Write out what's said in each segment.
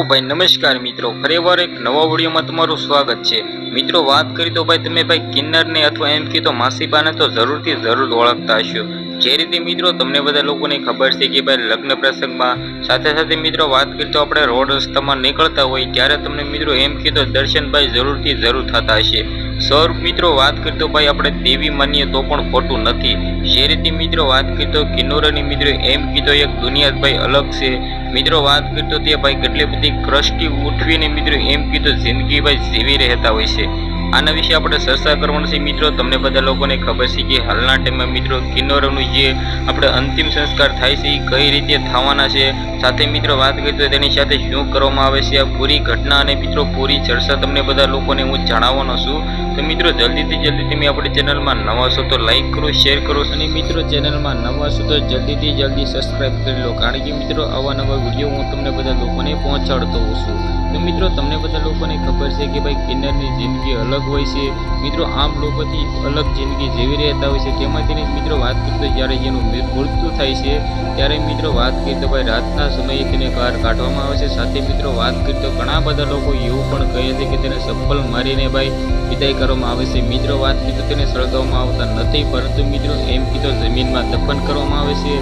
ભાઈ, નમસ્કાર મિત્રો. ફરીવાર એક નવા વિડીયોમાં તમારું સ્વાગત છે. મિત્રો, વાત કરી તો ભાઈ, તમે ભાઈ કિન્નરને અથવા એમ કીધો માસીબાને તો જરૂરથી જરૂર ઓળખતા હશો. જે રીતે મિત્રો, તમને બધા લોકોને ખબર છે કે ભાઈ, લગ્ન પ્રસંગમાં સાથે સાથે મિત્રો, વાત કરી તો આપણે રોડ રસ્તામાં નીકળતા હોય, ત્યારે તમને મિત્રો એમ કીધો દર્શનભાઈ જરૂરથી જરૂર થતા હશે. સૌ મિત્રો, વાત કરતો ભાઈ આપણે દેવી માનીએ તો પણ ખોટું નથી. જે મિત્રો, વાત કરતો કિન્નોરની મિત્રો એમ કીધો, એક દુનિયા ભાઈ અલગ છે. મિત્રો, વાત કરતો તે ભાઈ કેટલી બધી ક્રષ્ટી ઉઠવીને, મિત્રો, એમ કીધો, જિંદગી ભાઈ જીવી રહેતા હોય છે. આના વિશે આપણે ચર્ચા કરવાનું છે. મિત્રો, તમને બધા લોકોને ખબર છે કે હાલના ટાઈમમાં મિત્રો કિન્નરોનું જે આપણે અંતિમ સંસ્કાર થાય છે, એ કઈ રીતે થવાના છે? સાથે મિત્રો વાત કરીએ તો તેની સાથે શું કરવામાં આવે છે? આ પૂરી ઘટના અને મિત્રો પૂરી ચર્ચા તમને બધા લોકોને હું જણાવવાનો છું. તો મિત્રો, જલ્દીથી જલ્દી તમે આપણી ચેનલમાં નવા છો તો લાઇક કરો શેર કરો અને મિત્રો, ચેનલમાં નવા છો તો જલ્દીથી જલ્દી સબસ્ક્રાઈબ કરી લો. કારણ કે મિત્રો, આવા નવા વીડિયો હું તમને બધા લોકોને પહોંચાડતો હોઉં છું. તો મિત્રો, તમને બધા લોકોને ખબર છે કે ભાઈ કિન્નરની જિંદગી અલગ હોય છે. મિત્રો, આમ લોકોથી અલગ જિંદગી જીવી રહેતા હોય છે. તેમાંથી મિત્રો, વાત કરતો જ્યારે જેનું મૃત્યુ થાય છે, ત્યારે મિત્રો, વાત કરી તો ભાઈ રાતના સમયે તેને બહાર કાઢવામાં આવે છે. સાથે મિત્રો, વાત કરીએ તો ઘણા બધા લોકો એવું પણ કહે છે કે તેને ચપ્પલ મારીને ભાઈ વિદાય કરવામાં આવે છે. મિત્રો વાત કીધું તેને સળગાવવામાં આવતા નથી, પરંતુ મિત્રો એમ કીધો જમીનમાં દફન કરવામાં આવે છે.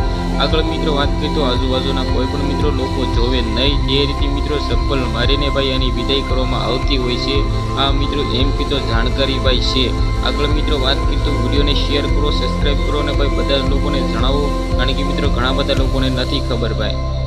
આગળ મિત્રો વાત કરીએ આજુબાજુના કોઈ પણ મિત્રો લોકો જોવે નહીં. જે રીતે મિત્રો ચપ્પલ મારીને ભાઈ એની વિદાય કરવામાં આવતી હોય છે, આ મિત્રો એમ કીધો જાણકારી ભાઈ છે. આગળ મિત્રો વાત કરીએ તો વિડીયોને શેર કરો સબસ્ક્રાઈબ કરો અને ભાઈ બધા લોકોને જણાવો. કારણ કે મિત્રો ઘણા બધા લોકોને નથી ખબર ભાઈ.